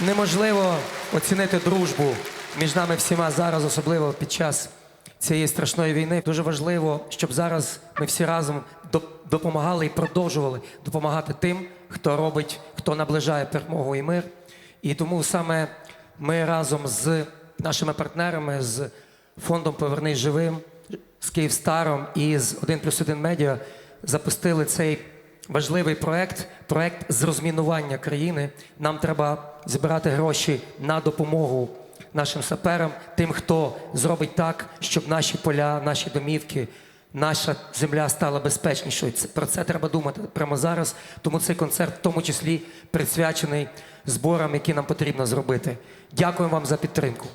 неможливо оцінити дружбу між нами всіма зараз, особливо під час цієї страшної війни. Дуже важливо, щоб зараз ми всі разом допомагали і продовжували допомагати тим, хто робить, хто наближає перемогу і мир. І тому саме ми разом з нашими партнерами, з фондом Повернись живим, з Київстаром і з 1 плюс 1 медіа запустили цей важливий проект, проект з розмінування країни. Нам треба збирати гроші на допомогу нашим саперам, тим, хто зробить так, щоб наші поля, наші домівки, наша земля стала безпечнішою. Про це треба думати прямо зараз. Тому цей концерт, в тому числі, присвячений зборам, які нам потрібно зробити. Дякую вам за підтримку.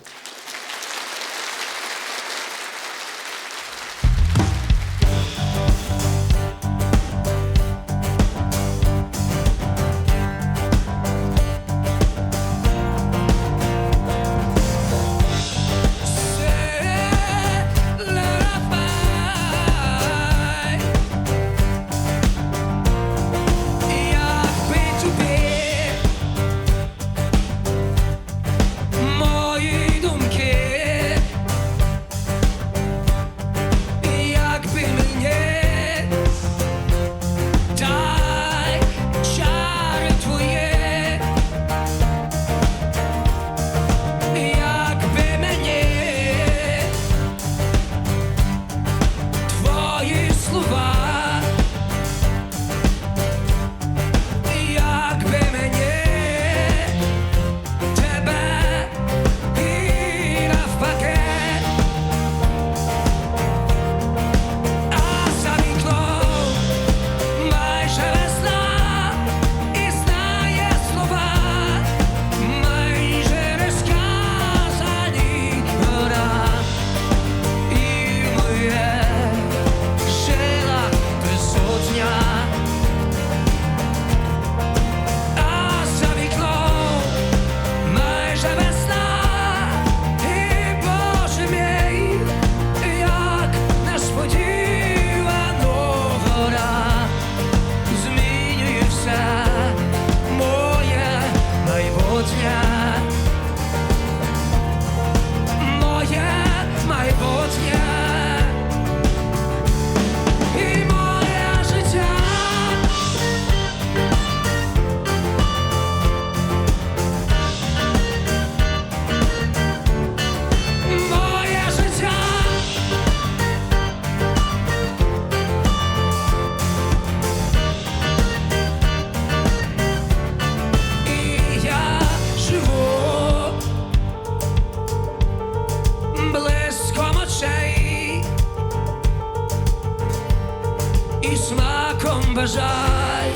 І смаком бажай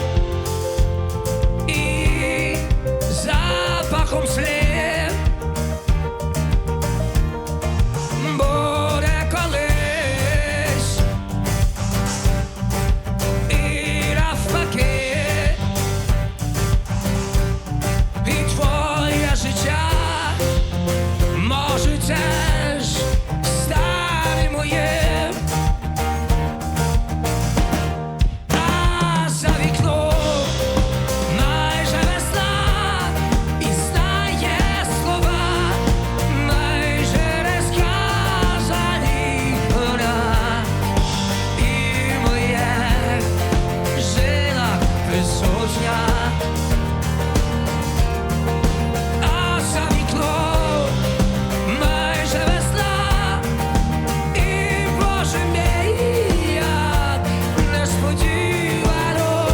і запахом слів порожня, а за вікном майже весна і Боже мій, як несподівано.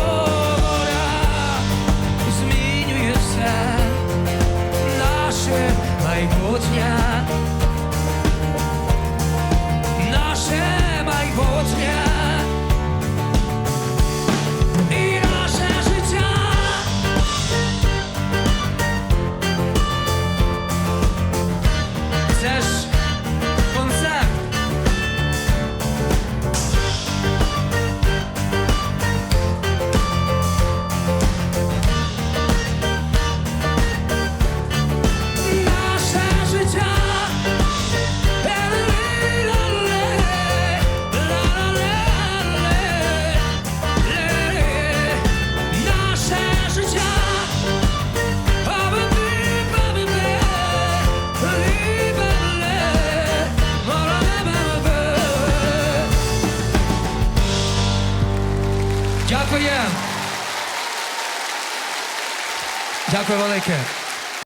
Дякую. Велике.